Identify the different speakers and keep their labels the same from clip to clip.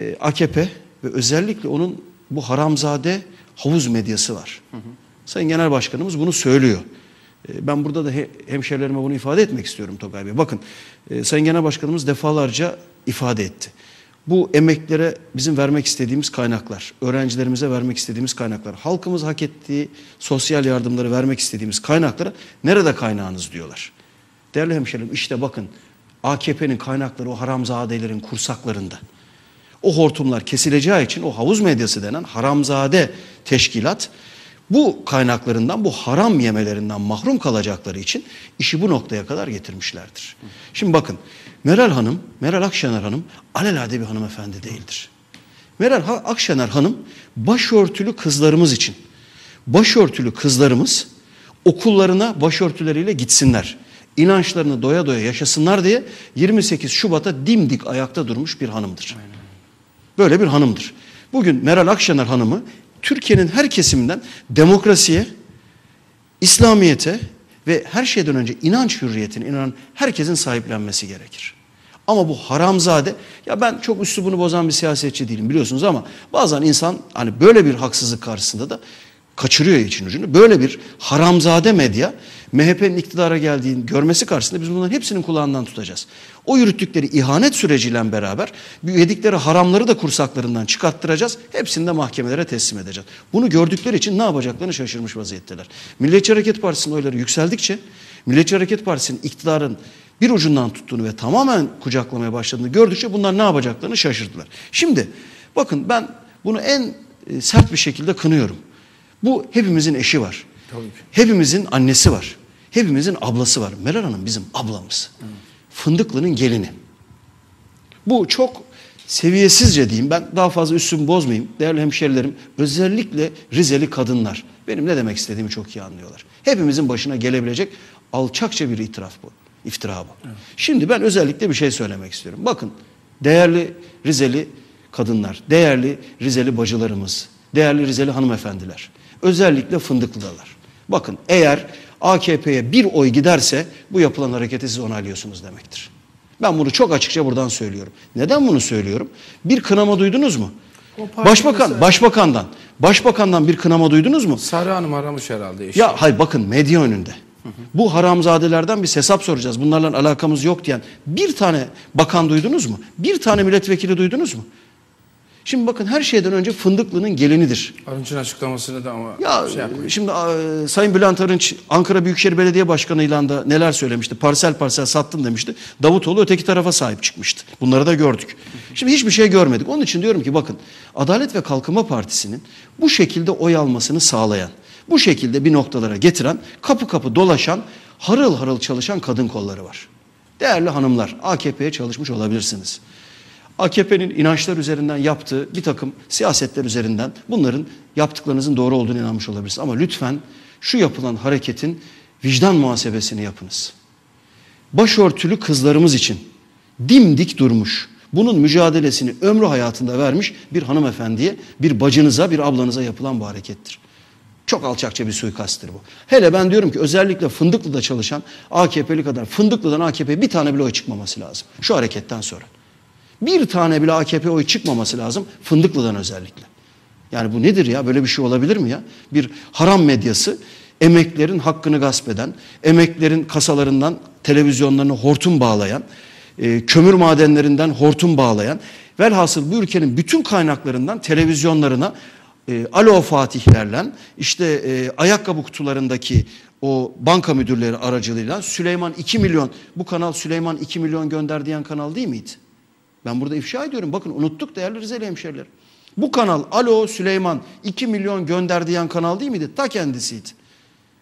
Speaker 1: e, AKP ve özellikle onun bu haramzade havuz medyası var. Hı hı. Sayın Genel Başkanımız bunu söylüyor. E, ben burada da he, hemşerilerime bunu ifade etmek istiyorum Togay Bey. Bakın e, Sayın Genel Başkanımız defalarca ifade etti. Bu emeklere bizim vermek istediğimiz kaynaklar, öğrencilerimize vermek istediğimiz kaynaklar, halkımız hak ettiği sosyal yardımları vermek istediğimiz kaynaklara nerede kaynağınız diyorlar. Değerli hemşerim işte bakın AKP'nin kaynakları o haramzadelerin kursaklarında. O hortumlar kesileceği için o havuz medyası denen haramzade teşkilat bu kaynaklarından, bu haram yemelerinden mahrum kalacakları için işi bu noktaya kadar getirmişlerdir. Şimdi bakın Meral Hanım, Meral Akşener Hanım alelade bir hanımefendi değildir. Meral Akşener Hanım başörtülü kızlarımız için, başörtülü kızlarımız okullarına başörtüleriyle gitsinler. inançlarını doya doya yaşasınlar diye 28 Şubat'a dimdik ayakta durmuş bir hanımdır. Böyle bir hanımdır. Bugün Meral Akşener Hanım'ı Türkiye'nin her kesiminden demokrasiye, İslamiyete ve her şeyden önce inanç hürriyetine inanan herkesin sahiplenmesi gerekir. Ama bu haramzade, ya ben çok üslubunu bozan bir siyasetçi değilim biliyorsunuz ama bazen insan hani böyle bir haksızlık karşısında da kaçırıyor için ucunu. Böyle bir haramzade medya MHP'nin iktidara geldiğini görmesi karşısında biz bunların hepsinin kulağından tutacağız. O yürüttükleri ihanet süreciyle beraber yedikleri haramları da kursaklarından çıkarttıracağız. Hepsini de mahkemelere teslim edeceğiz. Bunu gördükleri için ne yapacaklarını şaşırmış vaziyetteler. Milliyetçi Hareket Partisi'nin oyları yükseldikçe Milliyetçi Hareket Partisi'nin iktidarın bir ucundan tuttuğunu ve tamamen kucaklamaya başladığını gördükçe bunlar ne yapacaklarını şaşırdılar. Şimdi bakın ben bunu en e, sert bir şekilde kınıyorum. Bu hepimizin eşi var. Tabii ki. Hepimizin annesi var. Hepimizin ablası var. Meral Hanım bizim ablamız. Hı. Fındıklı'nın gelini. Bu çok seviyesizce diyeyim. Ben daha fazla üstümü bozmayayım. Değerli hemşerilerim özellikle Rizeli kadınlar. Benim ne demek istediğimi çok iyi anlıyorlar. Hepimizin başına gelebilecek alçakça bir itiraf bu. İftira bu. Evet. Şimdi ben özellikle bir şey söylemek istiyorum. Bakın değerli Rizeli kadınlar, değerli Rizeli bacılarımız, değerli Rizeli hanımefendiler. Özellikle Fındıklı'dalar. Bakın eğer AKP'ye bir oy giderse bu yapılan hareketi siz onaylıyorsunuz demektir. Ben bunu çok açıkça buradan söylüyorum. Neden bunu söylüyorum? Bir kınama duydunuz mu? Başbakan, mesela... başbakandan, başbakandan bir kınama duydunuz mu?
Speaker 2: Sarı Hanım aramış herhalde.
Speaker 1: Eşi. Ya hay bakın medya önünde. Hı hı. Bu haramzadelerden bir hesap soracağız. Bunlarla alakamız yok diyen bir tane bakan duydunuz mu? Bir tane milletvekili duydunuz mu? Şimdi bakın her şeyden önce Fındıklı'nın gelinidir.
Speaker 2: Arınç'ın açıklamasını da ama
Speaker 1: ya, şey yapmayın. Şimdi e, Sayın Bülent Arınç Ankara Büyükşehir Belediye Başkanı'yla da neler söylemişti. Parsel parsel sattım demişti. Davutoğlu öteki tarafa sahip çıkmıştı. Bunları da gördük. Şimdi hiçbir şey görmedik. Onun için diyorum ki bakın Adalet ve Kalkınma Partisi'nin bu şekilde oy almasını sağlayan, bu şekilde bir noktalara getiren, kapı kapı dolaşan, harıl harıl çalışan kadın kolları var. Değerli hanımlar AKP'ye çalışmış olabilirsiniz. AKP'nin inançlar üzerinden yaptığı bir takım siyasetler üzerinden bunların yaptıklarınızın doğru olduğunu inanmış olabilirsiniz. Ama lütfen şu yapılan hareketin vicdan muhasebesini yapınız. Başörtülü kızlarımız için dimdik durmuş, bunun mücadelesini ömrü hayatında vermiş bir hanımefendiye, bir bacınıza, bir ablanıza yapılan bu harekettir. Çok alçakça bir suikasttir bu. Hele ben diyorum ki özellikle Fındıklı'da çalışan AKP'li kadar Fındıklı'dan AKP bir tane bile oy çıkmaması lazım. Şu hareketten sonra. Bir tane bile AKP oy çıkmaması lazım. Fındıklı'dan özellikle. Yani bu nedir ya? Böyle bir şey olabilir mi ya? Bir haram medyası emeklerin hakkını gasp eden, emeklerin kasalarından televizyonlarını hortum bağlayan, e, kömür madenlerinden hortum bağlayan, velhasıl bu ülkenin bütün kaynaklarından televizyonlarına e, alo Fatihlerle, işte e, ayakkabı kutularındaki o banka müdürleri aracılığıyla Süleyman 2 milyon, bu kanal Süleyman 2 milyon gönder diyen kanal değil miydi? Ben burada ifşa ediyorum. Bakın unuttuk değerli Rizeli hemşeriler. Bu kanal Alo Süleyman 2 milyon gönder diyen kanal değil miydi? Ta kendisiydi.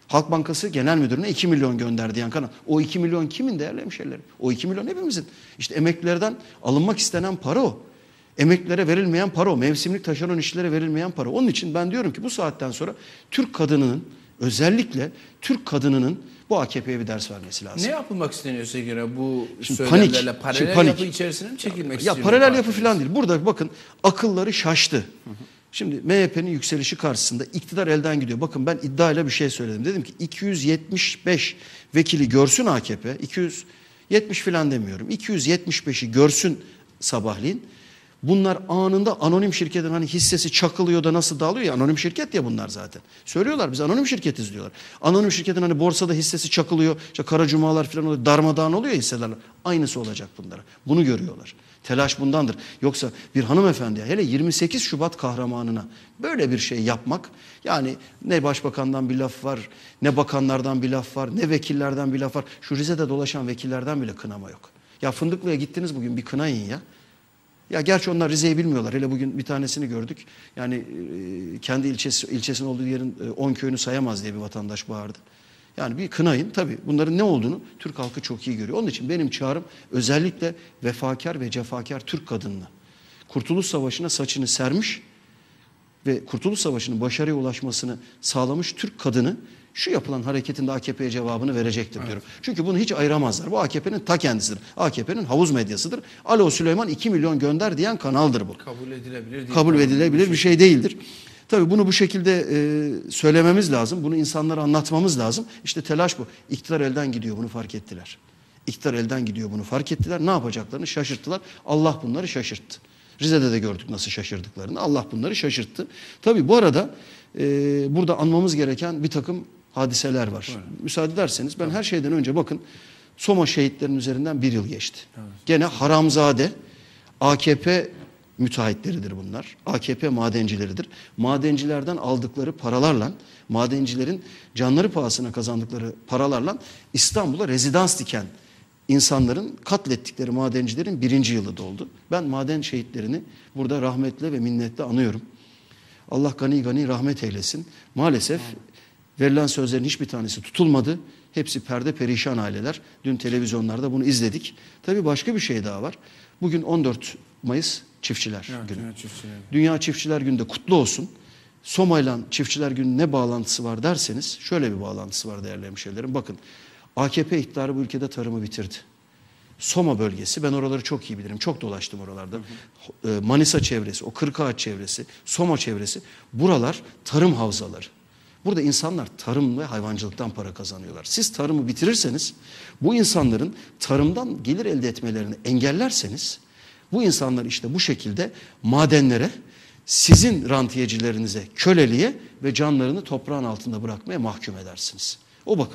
Speaker 1: Halk Bankası Genel Müdürü'ne 2 milyon gönder diyen kanal. O 2 milyon kimin değerli hemşerilerim? O 2 milyon hepimizin. İşte emeklilerden alınmak istenen para o. Emeklilere verilmeyen para o. Mevsimlik taşeron işçilere verilmeyen para. Onun için ben diyorum ki bu saatten sonra Türk kadınının özellikle Türk kadınının bu AKP'ye bir ders vermesi lazım.
Speaker 2: Ne yapılmak isteniyorsa göre bu şimdi söylemlerle panik, paralel şimdi panik. yapı içerisine mi çekilmek
Speaker 1: ya, ya paralel yapı falan değil. Burada bakın akılları şaştı. Hı hı. Şimdi MHP'nin yükselişi karşısında iktidar elden gidiyor. Bakın ben iddiayla bir şey söyledim. Dedim ki 275 vekili görsün AKP. 270 falan demiyorum. 275'i görsün sabahleyin. Bunlar anında anonim şirketin hani hissesi çakılıyor da nasıl dağılıyor ya anonim şirket ya bunlar zaten. Söylüyorlar biz anonim şirketiz diyorlar. Anonim şirketin hani borsada hissesi çakılıyor. işte kara cumalar falan oluyor. Darmadağın oluyor ya hisselerle. Aynısı olacak bunlara. Bunu görüyorlar. Telaş bundandır. Yoksa bir hanımefendiye hele 28 Şubat kahramanına böyle bir şey yapmak yani ne başbakandan bir laf var ne bakanlardan bir laf var ne vekillerden bir laf var. Şu Rize'de dolaşan vekillerden bile kınama yok. Ya Fındıklı'ya gittiniz bugün bir kınayın ya. Ya gerçi onlar Rize'yi bilmiyorlar. Hele bugün bir tanesini gördük. Yani e, kendi ilçesi ilçesinin olduğu yerin 10 köyünü sayamaz diye bir vatandaş bağırdı. Yani bir kınayın tabii bunların ne olduğunu Türk halkı çok iyi görüyor. Onun için benim çağrım özellikle vefakar ve cefakar Türk kadınına. Kurtuluş Savaşı'na saçını sermiş ve Kurtuluş Savaşı'nın başarıya ulaşmasını sağlamış Türk kadını şu yapılan hareketin de AKP'ye cevabını verecektir evet. diyorum. Çünkü bunu hiç ayıramazlar. Bu AKP'nin ta kendisidir. AKP'nin havuz medyasıdır. Alo Süleyman 2 milyon gönder diyen kanaldır bu.
Speaker 2: Kabul edilebilir değil.
Speaker 1: Kabul edilebilir bir şey değildir. Tabii bunu bu şekilde e, söylememiz lazım. Bunu insanlara anlatmamız lazım. İşte telaş bu. İktidar elden gidiyor bunu fark ettiler. İktidar elden gidiyor bunu fark ettiler. Ne yapacaklarını şaşırttılar. Allah bunları şaşırttı. Rize'de de gördük nasıl şaşırdıklarını. Allah bunları şaşırttı. Tabii bu arada e, burada anmamız gereken bir takım hadiseler var. Evet. Müsaade ederseniz ben evet. her şeyden önce bakın Soma şehitlerinin üzerinden bir yıl geçti. Evet. Gene haramzade AKP müteahhitleridir bunlar. AKP madencileridir. Madencilerden aldıkları paralarla, madencilerin canları pahasına kazandıkları paralarla İstanbul'a rezidans diken insanların katlettikleri madencilerin birinci yılı doldu. Ben maden şehitlerini burada rahmetle ve minnetle anıyorum. Allah gani gani rahmet eylesin. Maalesef verilen sözlerin hiçbir tanesi tutulmadı. Hepsi perde perişan aileler. Dün televizyonlarda bunu izledik. Tabii başka bir şey daha var. Bugün 14 Mayıs Çiftçiler evet, Günü. Dünya Çiftçiler. Dünya Çiftçiler Günü de kutlu olsun. Soma ile Çiftçiler Günü ne bağlantısı var derseniz şöyle bir bağlantısı var değerli hemşehrilerim. Bakın AKP iktidarı bu ülkede tarımı bitirdi. Soma bölgesi ben oraları çok iyi bilirim. Çok dolaştım oralarda. Hı hı. Manisa çevresi, o Kırkağaç çevresi, Soma çevresi buralar tarım havzaları. Burada insanlar tarım ve hayvancılıktan para kazanıyorlar. Siz tarımı bitirirseniz bu insanların tarımdan gelir elde etmelerini engellerseniz bu insanlar işte bu şekilde madenlere sizin rantiyecilerinize köleliğe ve canlarını toprağın altında bırakmaya mahkum edersiniz. O bakım